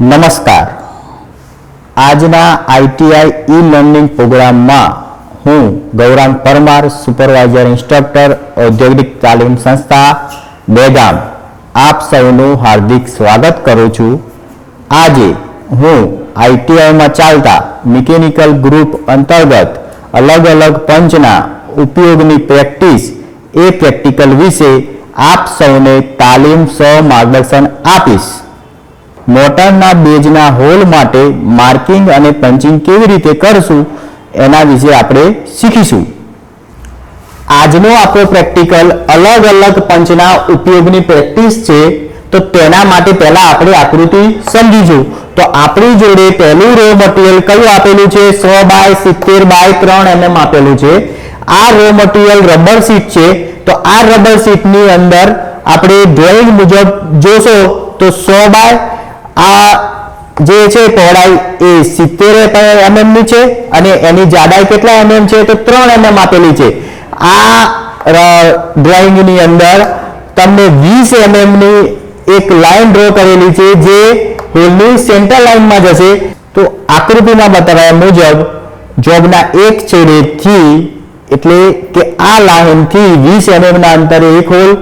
નમસ્કાર. આજના ITI e learning પ્રોગ્રામમાં હું ગૌરાંગ પરમાર, સુપરવાઇઝર ઇન્સ્ટ્રક્ટર, ઔદ્યોગિક તાલીમ સંસ્થા, બેગામ. આપ સૌનું હાર્દિક સ્વાગત કરું છું. આજે હું આઈટીઆઈમાં ચાલતા મિકેનિકલ ગ્રુપ અંતર્ગત અલગ અલગ પંચના ઉપયોગની પ્રેક્ટિસ, એ પ્રેક્ટિકલ વિશે આપ સૌને તાલીમ સ્વ માર્ગદર્શન આપીશ. મોટરના બેઝના હોલ માટે માર્કિંગ અને પંચિંગ કેવી રીતે કરશું એના વિશે આપણે શીખીશું. આજનો આપણો પ્રેક્ટિકલ અલગ અલગ પંચના ઉપયોગની પ્રેક્ટિસ છે, તો તેના માટે પહેલા આપણે આકૃતિ સમજીશું. તો આપણી જોડે પહેલું રો મટીરિયલ કયું આપેલું છે? સો બાય સિત્તેર બાય ત્રણ એમએમ આપેલું છે. આ રો મટીરિયલ રબર શીટ છે. તો આ રબર શીટની અંદર આપણે ડ્રોઈંગ મુજબ જોશો તો સો બાય આ જે છે પહોળાઈ એ સિત્તેર એમએમની છે અને એની જાડાઈ કેટલા એમએમ છે તો ત્રણ એમએમ આપેલી છે. આ ડ્રોઈંગની અંદર તમને વીસ એમએમની એક લાઈન ડ્રો કરેલી છે જે હોલની સેન્ટર લાઇનમાં જશે. તો આકૃતિમાં બતાવ્યા મુજબ જોબના એક છેડેથી એટલે કે આ લાઇનથી વીસ એમએમ ના અંતરે એક હોલ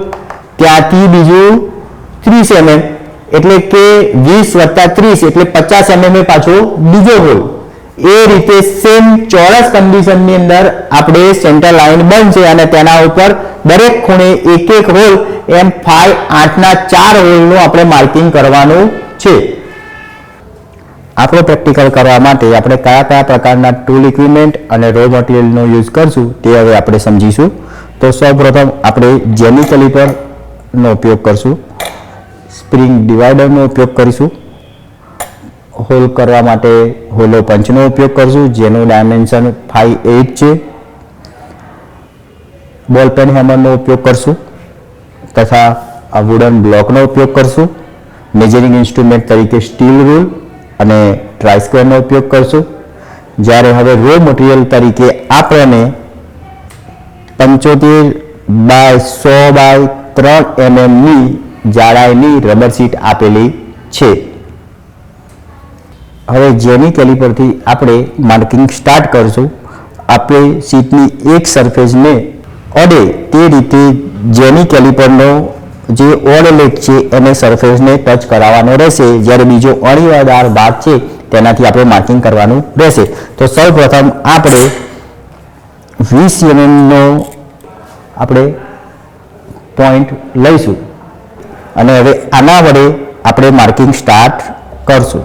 ત્યાંથી બીજું ત્રીસ એમએમ. એટલે કે વીસ વત્તા ત્રીસ, એટલે પચાસ એમએમ એ પાછો બીજો હોલ એ રીતે સેમ ચોરસ કન્ડિશનની અંદર આપણે સેન્ટર લાઈન બનશે અને તેના ઉપર દરેક ખૂણે એક એક હોલ એમ ફાઈવ આઠના ચાર હોલનું આપણે માર્કિંગ કરવાનું છે. આપણો પ્રેક્ટિકલ કરવા માટે આપણે કયા કયા પ્રકારના ટૂલ ઇક્વિપમેન્ટ અને રો મટીરિયલનો યુઝ કરશું તે હવે આપણે સમજીશું. તો સૌપ્રથમ આપણે જેની કેલિપરનો ઉપયોગ કરશું. સ્પ્રિંગ ડિવાઈડરનો ઉપયોગ કરીશું. હોલ કરવા માટે હોલો પંચનો ઉપયોગ કરીશું, જેનું ડાયમેન્શન ફાઈવ એટ છે. બોલ પેન હેમરનો ઉપયોગ કરશું તથા આ વુડન બ્લોકનો ઉપયોગ કરશું. મેજરિંગ ઇન્સ્ટ્રુમેન્ટ તરીકે સ્ટીલ રૂલ અને ટ્રાયસ્ક્વેરનો ઉપયોગ કરશું. જ્યારે હવે રો મટીરિયલ તરીકે આપણને પંચોતેર બાય સો બાય ત્રણ એમએમની જાડાઈની રબર શીટ આપેલી છે. હવે જેની કેલિપરથી આપણે માર્કિંગ સ્ટાર્ટ કરશું, આપણે શીટની એક સરફેસને અડે તે રીતે જેની કેલિપરનો જે ઓડ લેગ છે એને સરફેસને ટચ કરાવવાનો રહેશે. જ્યારે બીજો અણીવાદાર ભાગ છે, તેનાથી આપણે માર્કિંગ કરવાનું રહેશે. તો સૌ પ્રથમ આપણે વીસ એમએમનો આપણે પોઈન્ટ લઈશું. અને હવે આના વડે આપણે માર્કિંગ સ્ટાર્ટ કરશું.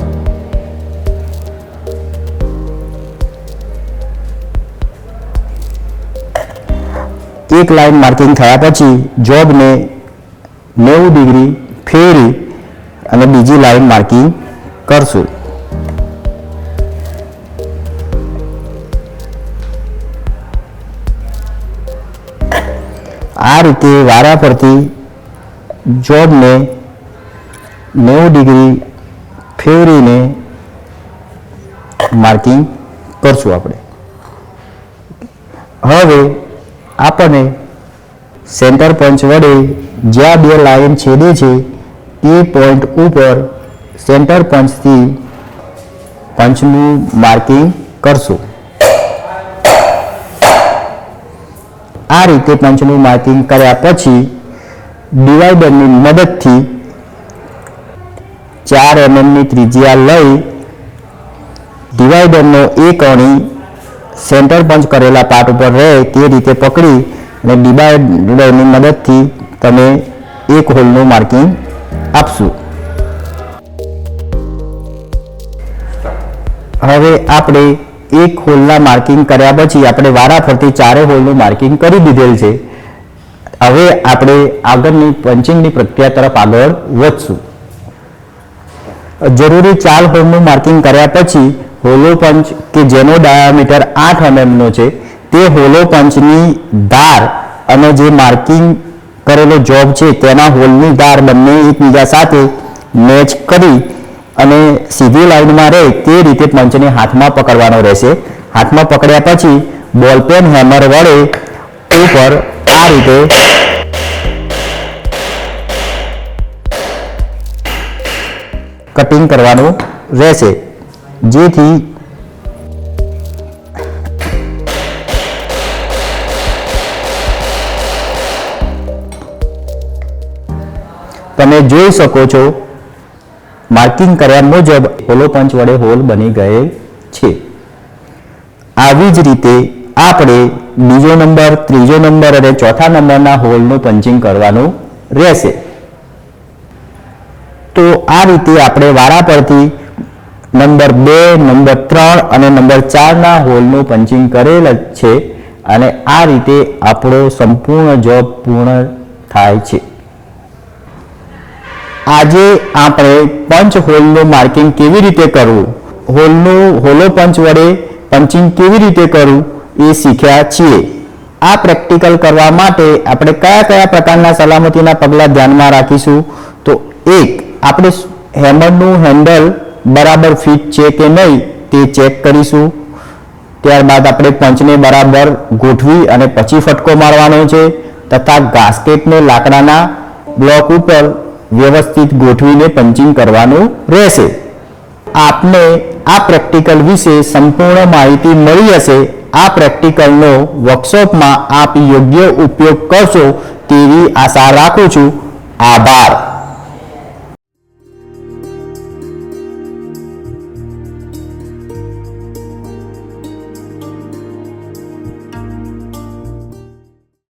એક લાઈન માર્કિંગ થયા પછી જોબને નેવું ડિગ્રી ફેરી અને બીજી લાઈન માર્કિંગ કરશું. આ રીતે વારા ફરતી જોબને નેવું ડિગ્રી ફેરવીને માર્કિંગ કરશું આપણે. હવે આપણને સેન્ટર પંચ વડે જ્યાં બે લાઈન છેદે છે, તે પોઈન્ટ ઉપર સેન્ટર પંચથી પંચનું માર્કિંગ કરશું. આ રીતે પંચનું માર્કિંગ કર્યા પછી ડિવાઈડરની મદદથી ચાર એમએમની ત્રિજ્યા લઈ ડિવાઈડરનો એક અણી સેન્ટર પંચ કરેલા પાર્ટ ઉપર રહે તે રીતે પકડી અને ડિવાઈડરની મદદથી તમે એક હોલનું માર્કિંગ આપશું. હવે આપણે એક હોલના માર્કિંગ કર્યા પછી આપણે વારાફરતી ચારે હોલનું માર્કિંગ કરી દીધેલ છે. હવે આપણે આગળની પંચિંગની પ્રક્રિયા તરફ આગળ વધશું. જરૂરી ચાર હોલનું માર્કિંગ કર્યા પછી હોલો પંચ કે જેનો ડાયામીટર આઠ એમએમનો છે, તે હોલો પંચની ધાર અને જે માર્કિંગ કરેલો જોબ છે, તેના હોલની ધાર બંને એકબીજા સાથે મેચ કરી અને સીધી લાઇનમાં રહે તે રીતે પંચને હાથમાં પકડવાનો રહેશે. હાથમાં પકડ્યા પછી બોલપેન હેમર વડે ઉપર આ રીતે કટિંગ કરવાનું રહેશે. જેથી તમે જોઈ શકો છો માર્કિંગ કર્યા મુજબ હોલો પંચ વડે હોલ બની ગયેલ છે. આવી જ રીતે આપણે બીજો નંબર, ત્રીજો નંબર અને ચોથા નંબરના હોલનું પંચિંગ કરવાનું રહેશે. તો આ રીતે આપણે વારા પરથી નંબર બે, નંબર ત્રણ અને નંબર ચારના હોલનું પંચિંગ કરેલ જ છે અને આ રીતે આપણો સંપૂર્ણ જોબ પૂર્ણ થાય છે. આજે આપણે પંચ હોલનું માર્કિંગ કેવી રીતે કરવું? હોલનું, હોલો પંચ વડે પંચિંગ કેવી રીતે કરવું? એ શીખ્યા છીએ. આ પ્રેક્ટિકલ કરવા માટે આપણે કયા કયા પ્રકારના સલામતીના પગલાં ધ્યાનમાં રાખીશું? તો એક, આપણે હેમરનું હેન્ડલ બરાબર ફિટ છે કે નહીં તે ચેક કરીશું. ત્યારબાદ આપણે પંચને બરાબર ગોઠવી અને પછી ફટકો મારવાનો છે તથા ગાસ્કેટને લાકડાના બ્લોક ઉપર વ્યવસ્થિત ગોઠવીને પંચિંગ કરવાનું રહેશે. આપને આ પ્રેક્ટિકલ વિશે સંપૂર્ણ માહિતી મળી હશે આ પ્રેક્ટિકલનો વર્કશોપમાં આપ યોગ્ય ઉપયોગ કરશો તેવી આશા રાખું છું. આભાર.